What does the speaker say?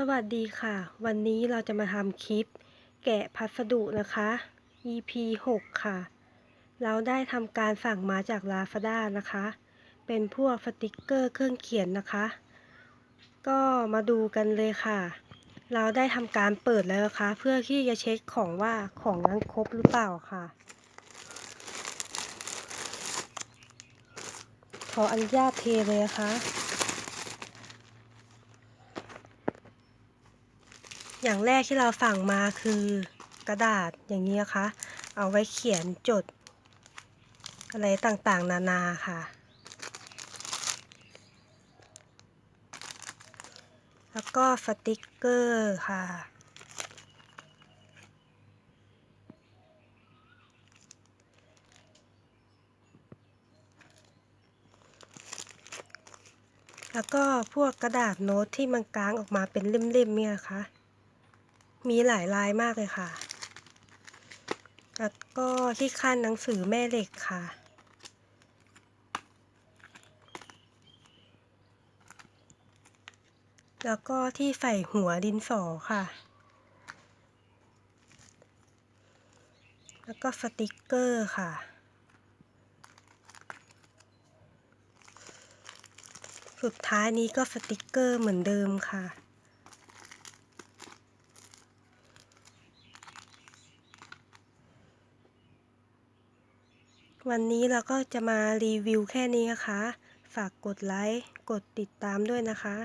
สวัสดีค่ะ วันนี้เราจะมาทำคลิป แกะพัสดุนะคะ EP 6 ค่ะ เราได้ทำการสั่งมาจาก Lazada นะคะ เป็นพวกสติกเกอร์เครื่องเขียนนะคะ ก็มาดูกันเลยค่ะ เราได้ทำการเปิดแล้วนะคะ เพื่อที่จะเช็คของว่าของนั้นครบหรือเปล่าค่ะ ขออนุญาตเทเลยนะคะ อย่างแรกที่เราสั่งมาคือกระดาษอย่างนี้นะคะ เอาไว้เขียนจด อะไรต่างๆ นานาค่ะ แล้วก็สติกเกอร์ค่ะ แล้วก็พวกกระดาษโน้ตที่มันกางออกมาเป็นเล่มๆเนี่ยนะคะ มีหลายลายมากเลยค่ะ แล้วก็ที่ขั้นหนังสือแม่เหล็กค่ะ แล้วก็ที่ใส่หัวดินสอค่ะ แล้วก็สติกเกอร์ค่ะสุดท้ายนี้ก็สติกเกอร์เหมือนเดิมค่ะ วันนี้เราก็จะมารีวิวแค่นี้นะคะ ฝากกดไลค์ กดติดตามด้วยนะคะ